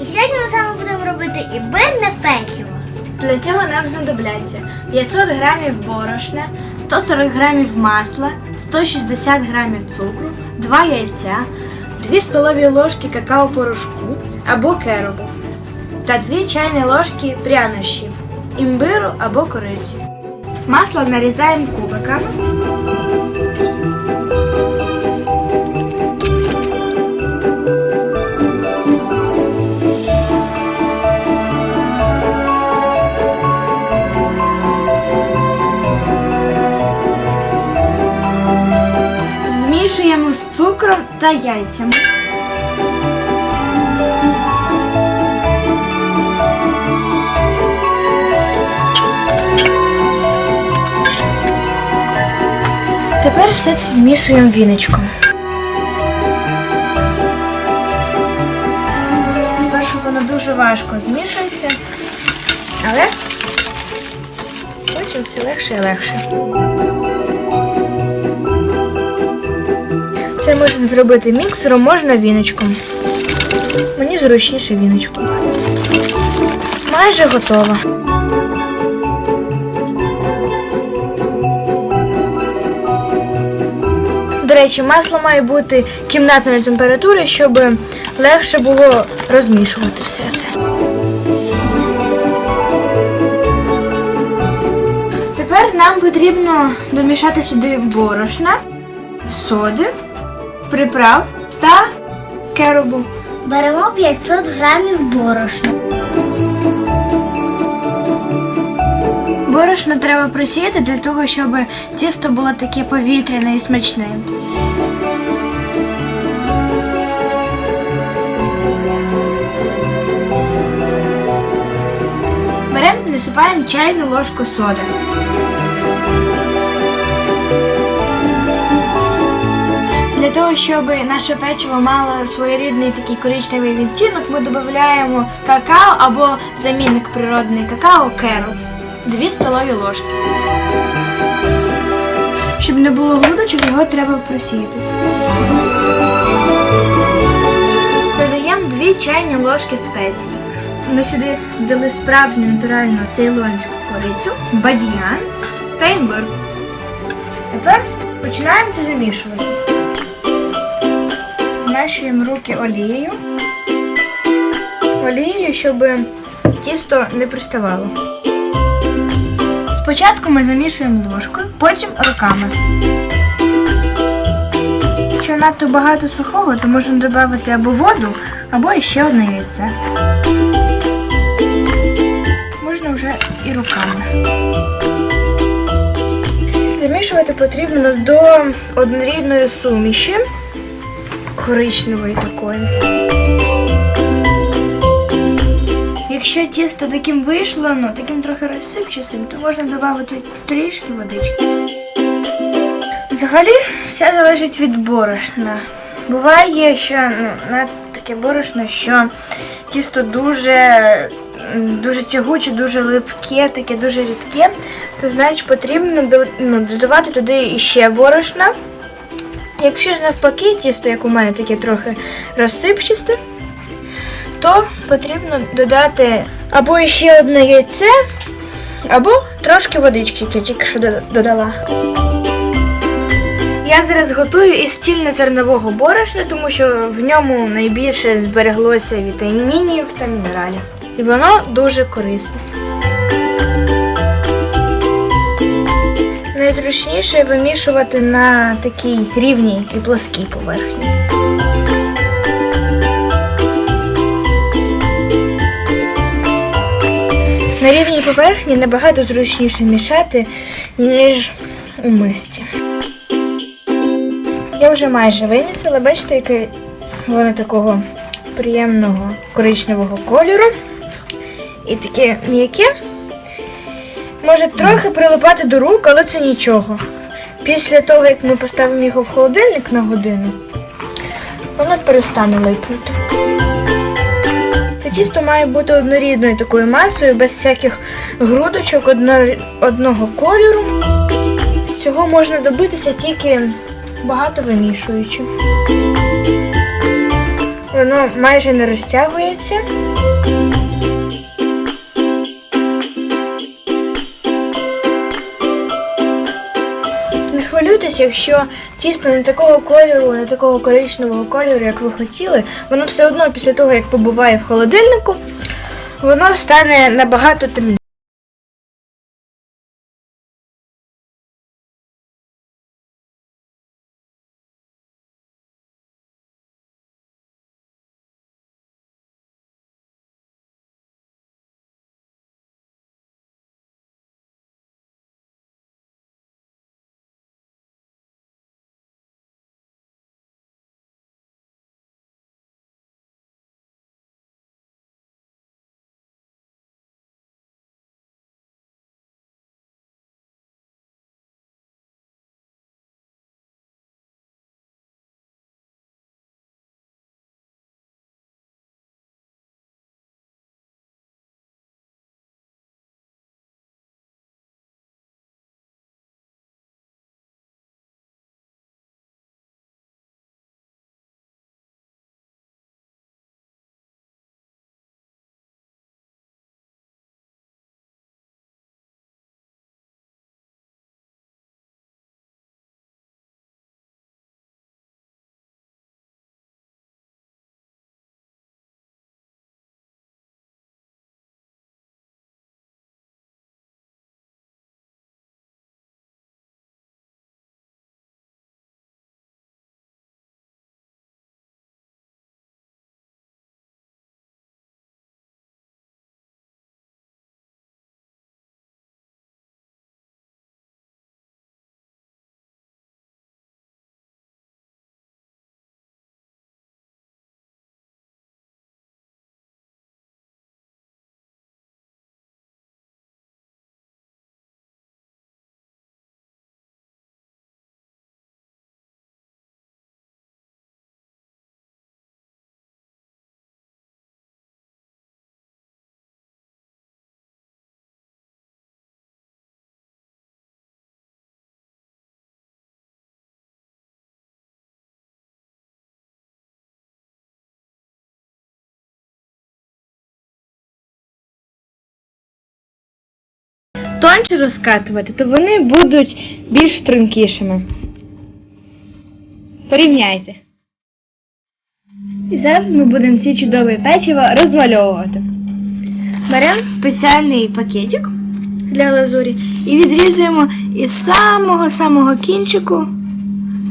І сьогодні ми вами будемо робити імбирне печиво. Для цього нам знадобляться 500 грамів борошна, 140 грамів масла, 160 грамів цукру, 2 яйця, 2 столові ложки какао-порошку або керобу та 2 чайні ложки прянощів, імбиру або кориці. Масло нарізаємо кубиками. З цукром та яйцями. Тепер все це змішуємо віничком. Спершу воно дуже важко змішується, але потім все легше і легше. Це можна зробити міксером, можна віночком. Мені зручніше віночком. Майже готово. До речі, масло має бути кімнатної температури, щоб легше було розмішувати все це. Тепер нам потрібно домішати сюди борошна, соди, приправ та керубу. Беремо 500 грамів борошна. Борошно треба просіяти для того, щоб тісто було таке повітряне і смачне. Беремо, насипаємо чайну ложку соди. Того, щоб наше печиво мало своєрідний такий коричневий відтінок, ми додаємо какао або замінник природний какао керу. 2 столові ложки. Щоб не було грудочок, його треба просіяти. Додаємо 2 чайні ложки спецій. Ми сюди дали справжню натуральну цейлонську корицю, бадьян та імбир. Тепер починаємо це замішувати. Змащуємо руки олією. Олією, щоб тісто не приставало. Спочатку ми замішуємо ложкою, потім руками. Якщо надто багато сухого, то можна додати або воду, або ще одне яйце. Можна вже і руками. Замішувати потрібно до однорідної суміші, коричневої такої. Якщо тісто таким вийшло, ну таким трохи розсипчастим, то можна додати трішки водички. Взагалі все залежить від борошна. Буває, що ну, на таке борошно, що тісто дуже, дуже тягуче, дуже липке, таке дуже рідке, то значить потрібно ну, додавати туди іще борошна. Якщо ж навпаки, тісто, як у мене, таке трохи розсипчасте, то потрібно додати або ще одне яйце, або трошки водички, як я тільки що додала. Я зараз готую із цільнозернового борошна, тому що в ньому найбільше збереглося вітамінів та мінералів. І воно дуже корисне. Найзручніше вимішувати на такій рівній і плоскій поверхні. На рівній поверхні набагато зручніше мішати, ніж у мисці. Я вже майже вимісила, бачите, яке воно такого приємного коричневого кольору. І таке м'яке. Може трохи прилипати до рук, але це нічого. Після того, як ми поставимо його в холодильник на годину, воно перестане липнути. Це тісто має бути однорідною такою масою, без всяких грудочок одного кольору. Цього можна добитися тільки багато вимішуючи. Воно майже не розтягується. Хвилюйтесь, якщо тісто не такого кольору, не такого коричневого кольору, як ви хотіли, воно все одно після того, як побуває в холодильнику, воно стане набагато темніше. Тоньше розкатувати, то вони будуть більш тонкішими. Порівняйте. І зараз ми будемо ці чудові печива розмальовувати. Беремо спеціальний пакетик для глазурі і відрізуємо із самого-самого кінчику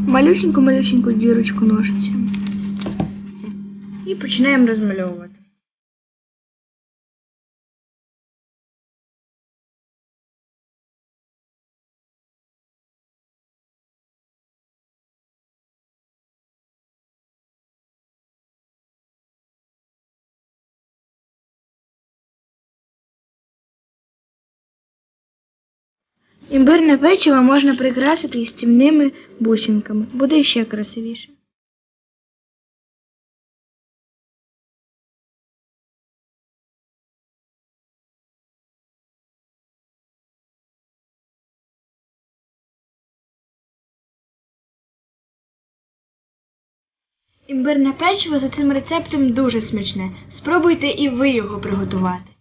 малюсеньку-малюсеньку дірочку ножицями. І починаємо розмальовувати. Імбирне печиво можна прикрасити із стімними бусинками. Буде ще красивіше. Імбирне печиво за цим рецептом дуже смачне. Спробуйте і ви його приготувати.